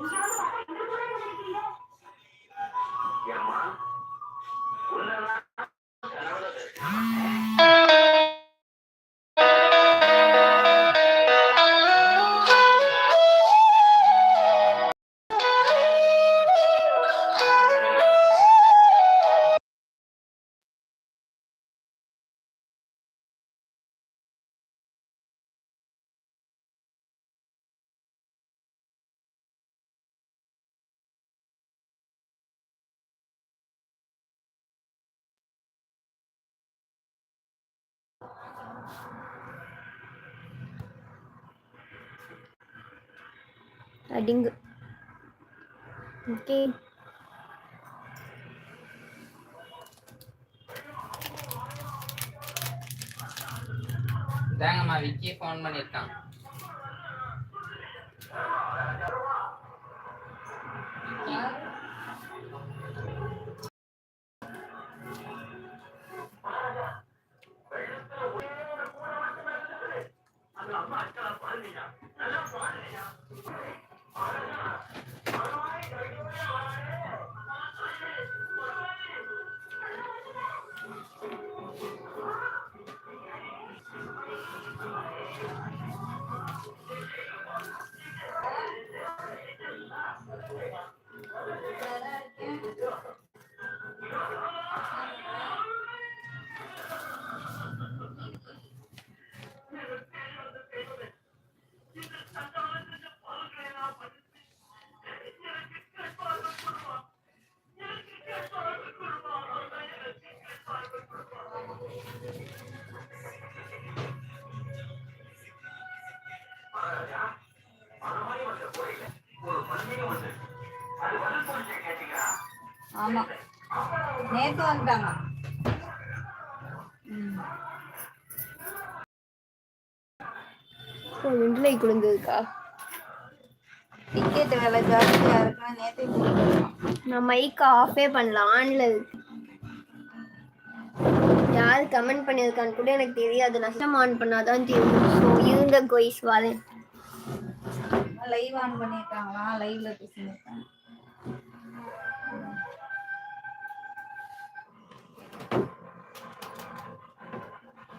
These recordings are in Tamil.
Yes. அடிங்கு ஓகே. தாங்கம்மா விக்கி ஃபோன் பண்ணியிருக்கான். ஒரு பன்மையை ஒன்று ஆமா. நேத்து வந்துட்டாங்க. விண்லை குழந்ததுக்கா? டிக்கெட் விலை ஜாஸ்தியா இருக்குன்னு நேத்தே நான் மைக் ஆஃபே பண்ணல ஆன்ல இருக்கு. யார் கமெண்ட் பண்ணியிருக்கான்னு கூட எனக்கு தெரியாது. நஷ்டம் ஆன் பண்ணாதான் தெரியும். ஸோ இருங்க கோயிஸ் வரேன். லைவ் ஆன் பண்ணியிருக்காங்களா? லைவ்ல பேசியிருக்காங்க.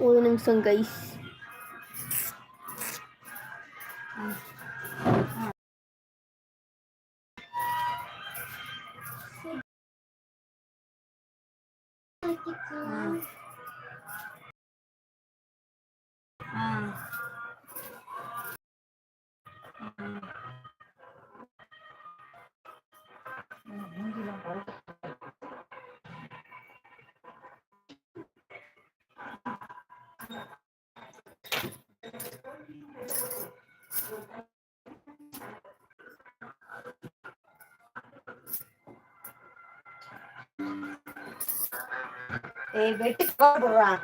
Ulo ng song guys. ஏய் வெட்டி போடுறான்